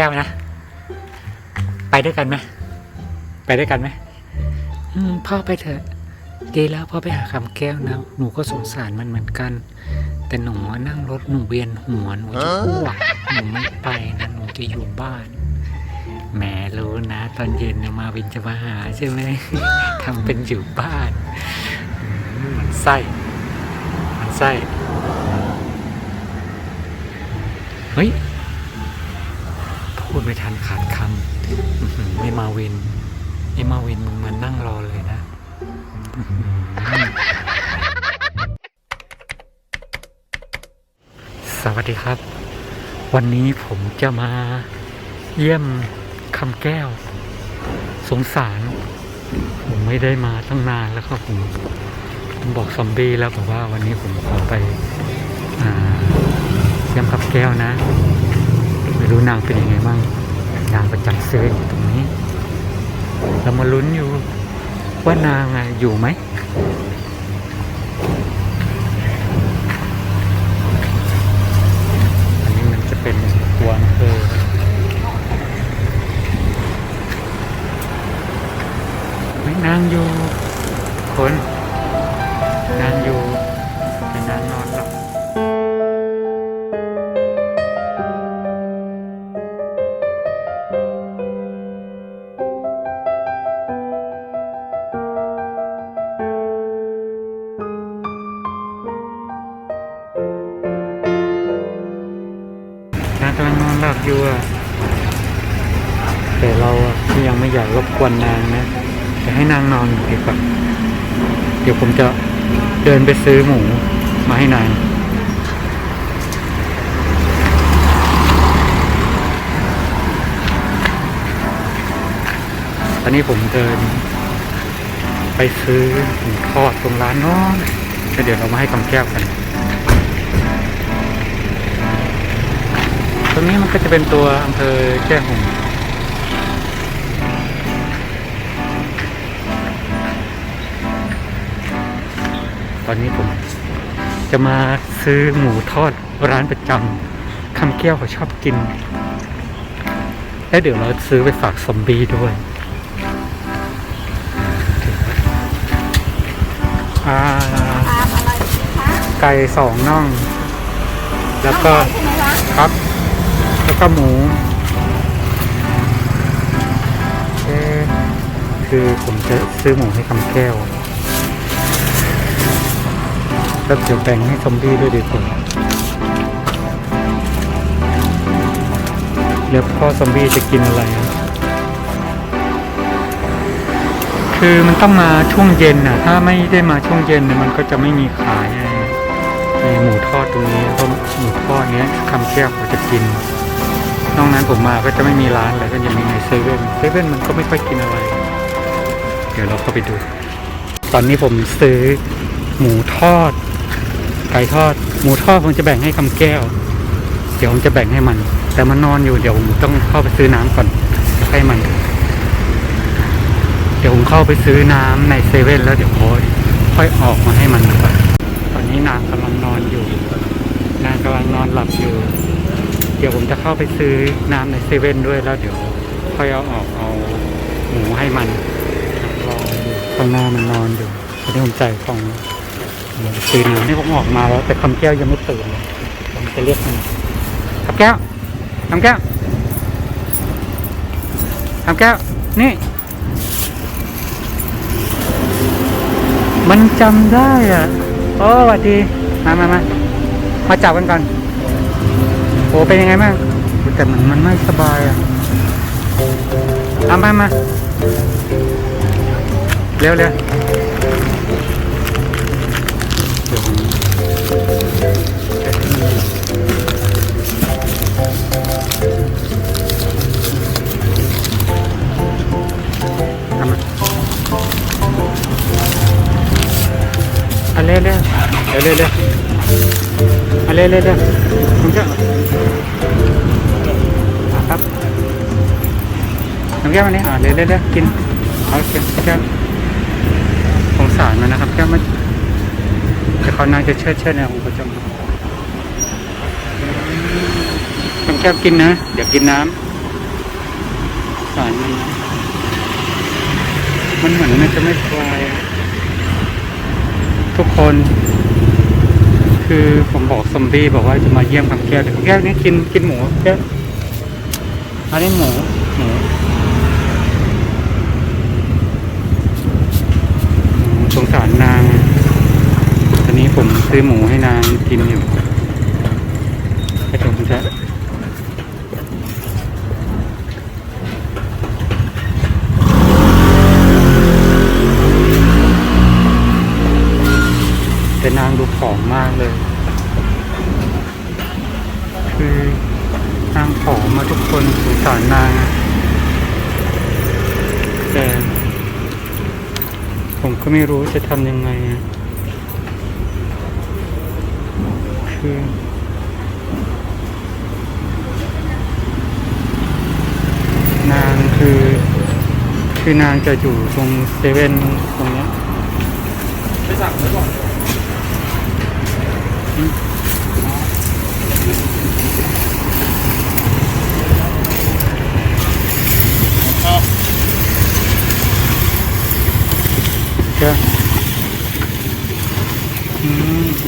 แก้วนะ ไปด้วยกันไหมไปด้วยกันไหมพ่อไปเถอะดีแล้วพ่อไปหาคำแก้วนะหนูก็สงสารมันเหมือนกัน แต่หนูอนั่งรถหนูเวียนหัวหนูจะอ้วกหนูไม่ไปนะหนูจะอยู่บ้านแหมรู้นะ ตอนเย็นมาวินจะมาหาใช่ไหมทำเป็นอยู่บ้านมันไส้มันไส้เฮ้ย พูดไม่ทันขาดคำอื้อหือไม่มาวินไอ้มาวินมึงมานั่งรอเลยนะสวัสดีครับ วันนี้ผมจะมาเยี่ยมคำแก้ว สงสาร ผมไม่ได้มาตั้งนานแล้วครับผมผมบอกซอมบี้แล้วบอกว่าวันนี้ผมขอไปอเยี่ยมคำแก้วนะ ไม่รู้นางเป็นยังไงบ้างนางประจำเซเว่นอยู่ตรงนี้ เรามาลุ้นอยู่ว่านางออยู่ไหมอันนี้มันจะเป็นตัวอำเภอไม่นางอยู่ ยู่อะแต่เราก็ยังไม่อยากรบกวนนางนะจะให้นางนอนอยู่ดีกว่าเดี๋ยวผมจะเดินไปซื้อหมูมาให้นางตอนนี้ผมเดิน ไปซื้อหมูทอดตรงร้านน้นแล้วเดี๋ยวเรามาให้กำแก้วกัน ก็จะเป็นตัวอำเภอแจ้ห่มตอนนี้ผมจะมาซื้อหมูทอดร้านประจำคำแก้วเขาชอบกิน และเดี๋ยวเราซื้อไปฝากซอมบี้ด้วยอ่าทานอะไรดีคะไก่สองน่องแล้วก็ใช่ไหมคะครับ แล้วก็หมูคือผมจะซื้อหมูให้คำแก้ว แล้วเดี๋ยวแบ่งให้ซอมบี้ด้วยดีกว่าแล้วพ่อซอมบี้จะกินอะไร คือมันต้องมาช่วงเย็นน่ะถ้าไม่ได้มาช่วงเย็นเนี่ยมันก็จะไม่มีขายไอ้ไอ้หมูทอดตรงนี้เพราะหมูทอดเนี้ยคำแก้วเขาจะกิน นอกนั้นผมมาก็จะไม่มีร้านอะไรก็จะมีในเซเว่นเซเว่นมันก็ไม่ค่อยกินอะไร เดี๋ยวเราเข้าไปดู ตอนนี้ผมซื้อหมูทอดไก่ทอด หมูทอดผมจะแบ่งให้คำแก้ว เดี๋ยวผมจะแบ่งให้มัน แต่มันนอนอยู่เดี๋ยวผมต้องเข้าไปซื้อน้ำก่อนให้มัน เดี๋ยวผมเข้าไปซื้อน้ำในเซเว่นแล้วเดี๋ยวค่อยค่อยออกมาให้มันก่อนตอนนี้นางกำลังนอนอยู่ นางกำลังนอนหลับอยู่ เดี๋ยวผมจะเข้าไปซื้อน้ำในเซเว่นด้วยแล้วเดี๋ยวค่อยเอาออกเอาหมูให้มันรอดูข้างหน้ามันนอนอยู่ตอนนี้ผมใจของเดี๋ยวซื้อน้ำนี่ผมออกมาแล้ว แต่คำแก้วยังไม่ตื่นเลยผมจะเรียกมันคำแก้วคำแก้วคำแก้วนี่ มันจำได้อะโอ้สวัสดีมามามามาจับกันก่อน โอ้เป็นยังไงบ้างแต่มันมันไม่สบายอะเอามามาเร็วเร็วเดี๋ยวผมเอามาเอาเร็วเร็วเร็วเร็วเร็วเอาเร็วเร็ว เร็วผมจะครับน้ำแก้วอันนี้อ่าเรื่อยๆกินเอาเก็บแก้วสงสารมันนะครับแก้วมันแต่เขาน่าจะเชิดเชิดนี่ยผมก็จะน้ำแก้วกินนะ เดี๋ยวกินน้ำสารมันนะมันเหมือนมันจะไม่คลายทุกคน คือผมบอกซอมบี้บอกว่าจะมาเยี่ยมคำแก้วแต่คำแก้วนี่กินกินหมูแก้วอันนี้หมูหมูสงสารนางตอนนี้ผมซื้อหมูให้นางกินอยู่ให้ผมจะ แต่นางดูผอมมากเลย คือนางผอมมาทุกคนสงสารนางแต่ผมก็ไม่รู้จะทำยังไงคือนางคือคือนางจะอยู่ตรงเซเว่นตรงเนี้ยไปสั่งไว้ก่อน ผม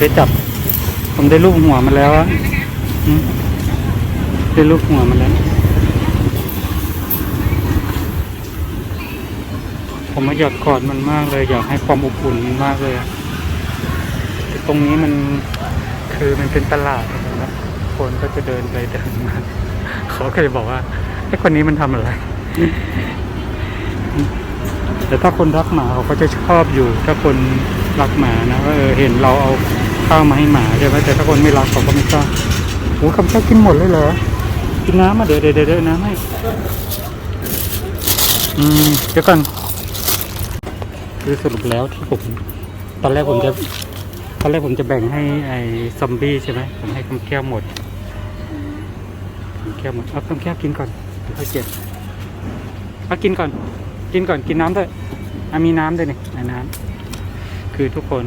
ได้จับ ผมได้ลูกหัวมันแล้วอะได้ลูกหัวมันแล้ว ผมมาอยากกอดมันมากเลย อยากให้ความอบอุ่นมันมากเลย ตรงนี้มัน คือมันเป็นตลาดนะครับคนก็จะเดินไปเดินมาเขาก็เลยบอกว่าไอ้คนนี้มันทำอะไร แต่ถ้าคนรักหมาเขาก็จะชอบอยู่ ถ้าคนรักหมานะว่าเออเห็นเราเอาข้าวมาให้หมาใช่ไหมแต่ถ้าคนไม่รักเขาก็ไม่ชอบโอ้คำแค่กินหมดเลยเหรอกินน้ำมาเดี๋ยวเดี๋ยวเดี๋ยวน้ำให้อืมเดี๋ยวก่อนคือสรุปแล้วที่ผมตอนแรกผมจะ อนแรกผมจะแบ่งให้ไอ้ซอมบี้ใช่ไหมผมให้คำแก้วหมดคำแก้วหมดเอาคำแก้วกินก่อนเดี๋ยวค่อยเก็บเอากินก่อน กินก่อนกินน้ำด้วยอะมีน้ำด้วยนี่น้ำคือทุกคน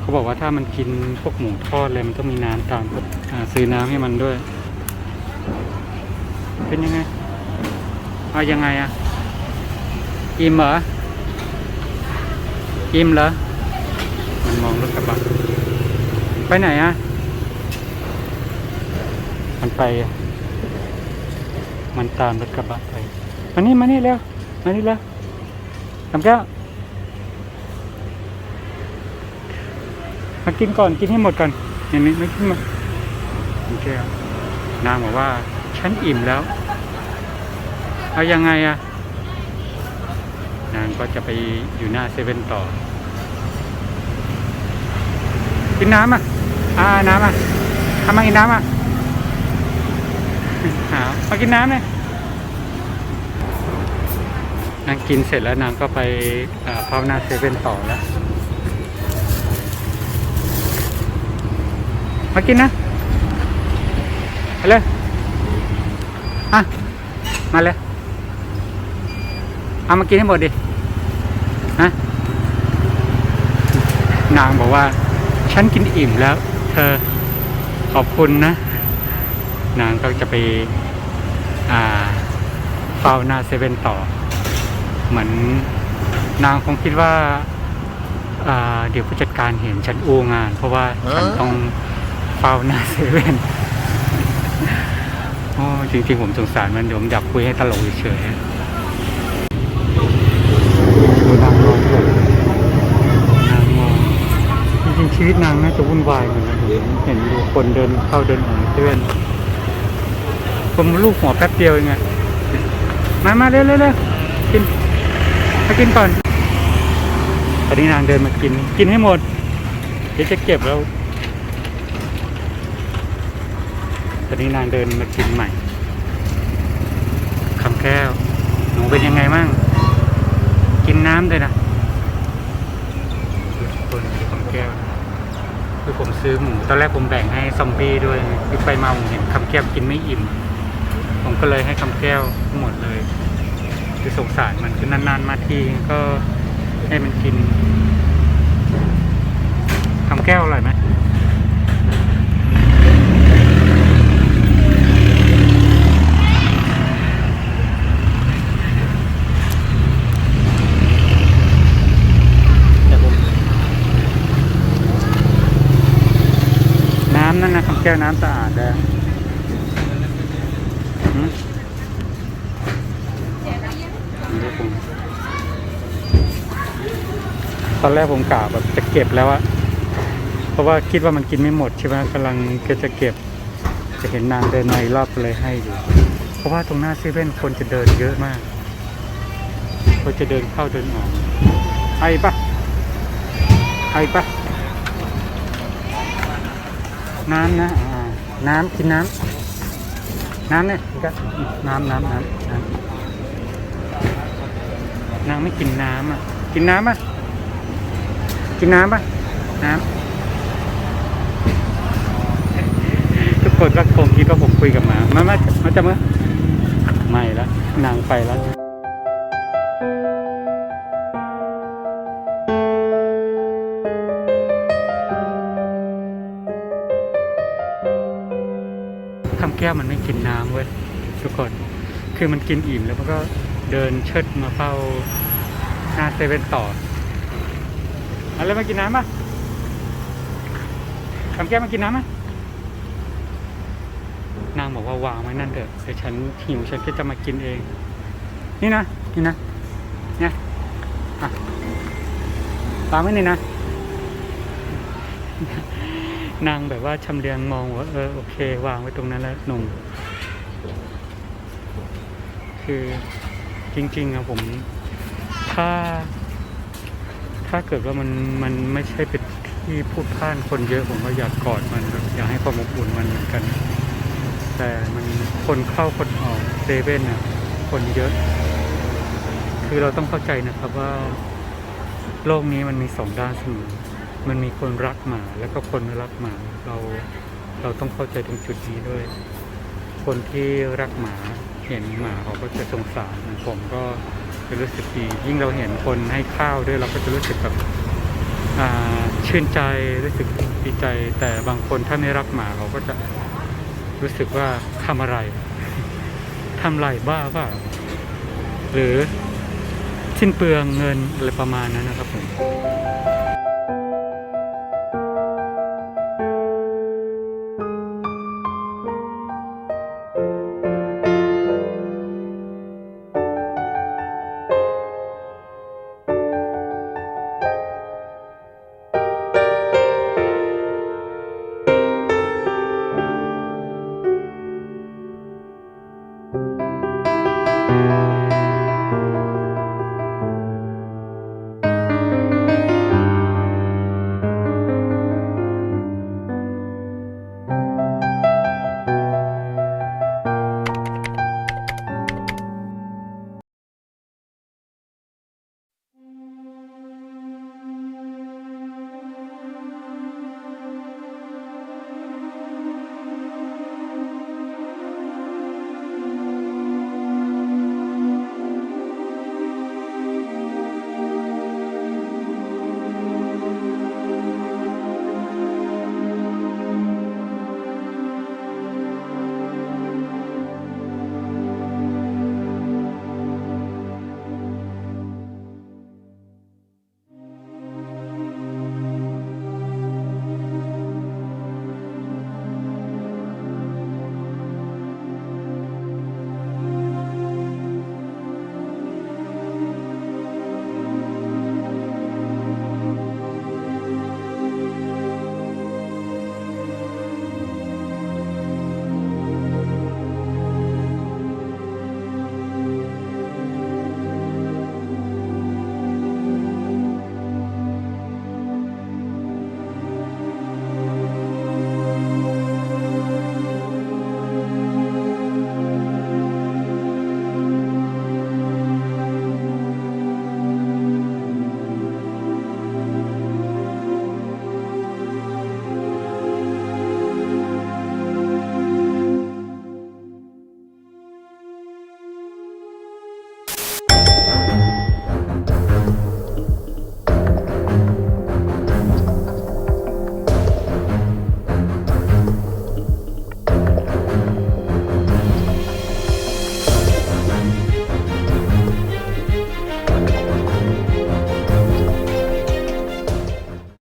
เขาบอกว่าถ้ามันกินพวกหมูทอดอะไรมันต้องมีน้ำตามซื้อน้ำให้มันด้วย เป็นยังไงเอายังไงอะอิ่มเหรออิ่มเหรอมันมองรถกระบะ ไปไหนอะมันไปอะมันตามรถกระบะไป มานี่ มานี่เร็ว มานี่แล้วทำแก้ว มากินก่อน กินให้หมดก่อนอย่างนี้ไม่ขึ้นมาทำแก้วนางบอกว่า ฉันอิ่มแล้ว เอายังไงอะนางก็จะไปอยู่หน้าเซเว่นต่อ กินน้ำอะ อ่าน้ำอะทำมากินน้ำอะหามากินน้ำเลยนางกินเสร็จแล้วนางก็ไปเอ่อเข้าหน้าเซเว่นต่อแล้ว มากินนะไปเลยอะมาเลยเอามากินให้หมดดิฮะนางบอกว่า ฉันกินอิ่มแล้ว ธอขอบคุณนะ นางก็จะไปอ่าเฝ้าหน้าเซเว่นต่อ เหมือนนางคงคิดว่าอ่าเดี๋ยวผู้จัดการเห็นฉันอู้งาน เพราะว่าฉันต้องเฝ้าหน้าเซเว่นโอ้จริงๆ ผมสงสารมันเดี๋ยวผมอยากคุยให้ตลกเฉยๆดูนางมองด้วยนางมองจริงๆ ชีวิตนางน่าจะวุ่นวายเหมือนกันเห็นเห็นดูคนเดินเข้าเดินออกเซเว่นผมลูกหัวแป๊บเดียวเองอะมามาเร็วเร็วเร็วกินมากินก่อนตอนนี้นางเดินมากิน กินให้หมด เดี๋ยวจะเก็บแล้วตอนนี้นางเดินมากินใหม่คำแก้ว หนูเป็นยังไงมั่ง กินน้ำด้วยนะคนคำแก้ว คือผมซื้อหมูตอนแรกผมแบ่งให้ซอมบี้ด้วยคือไปมาผมเห็นคำแก้วกินไม่อิ่ม ผมก็เลยให้คำแก้วหมดเลย คือสงสารมันคือนานๆมาทีก็ให้มันกินคำแก้วอร่อยไหม นะคำแก้วน้ำสะอาดแล้ตอนแรกผมกะแบบจะเก็บแล้วอะเพราะว่าคิดว่ามันกินไม่หมดใช่ไหมกำลังก็จะเก็บ จะเห็นนางเดินมาอีกรอบเลยให้อยู่ เพราะว่าตรงหน้าเซเว่นคนจะเดินเยอะมากคนจะเดินเข้าเดินออกไอ้ปะไอ้ปะ น้ำนะน้ำกินน้ำน้ำเนี่ยก็น้ำน้ำน้ำน้ำนางไม่กินน้ำอะ กินน้ำอะกินน้ำป่ะน้ำทุกคนก็คงคิดว่าผมคุยกับหมามามามาจับมือไม่แล้วนางไปแล้ว ทุกคน คือมันกินอิ่มแล้วมันก็เดินเชิดมาเฝ้าหน้าเซเว่นต่ออะไรมากินน้ำป่ะคำแก้วมากินน้ำป่ะนางบอกว่าวางไว้นั่นเถอะเดี๋ยวฉันหิวฉันก็จะมากินเอง นี่นะ นี่นะ เนี่ยอะวางไว้นี่นะ นางแบบว่าชำเลืองมองว่า เออโอเค วางไว้ตรงนั้นแล้วหนุ่ม คือจริงๆอะผม ถ้า ถ้าเกิดว่ามันมันไม่ใช่เป็นที่พูดพ่านคนเยอะผมก็อยากกอดมันอยากให้ความอบอุ่นมันเหมือนกัน แต่มันคนเข้าคนออกเซเว่นอะคนเยอะ คือเราต้องเข้าใจนะครับว่า โลกนี้มันมีสองด้านเสมอมันมีคนรักหมาแล้วก็คนไม่รักหมาเราเราต้องเข้าใจตรงจุดนี้ด้วย คนที่รักหมา เห็นหมาเขาก็จะสงสารผมก็จะรู้สึกดียิ่งเราเห็นคนให้ข้าวด้วยเราก็จะรู้สึกแบบชื่นใจรู้สึกดีใจ แต่บางคนถ้าไม่รักหมาเขาก็จะรู้สึกว่าทำอะไรทำไรบ้าเปล่าหรือสิ้นเปลืองเงินอะไรประมาณนั้นนะครับผม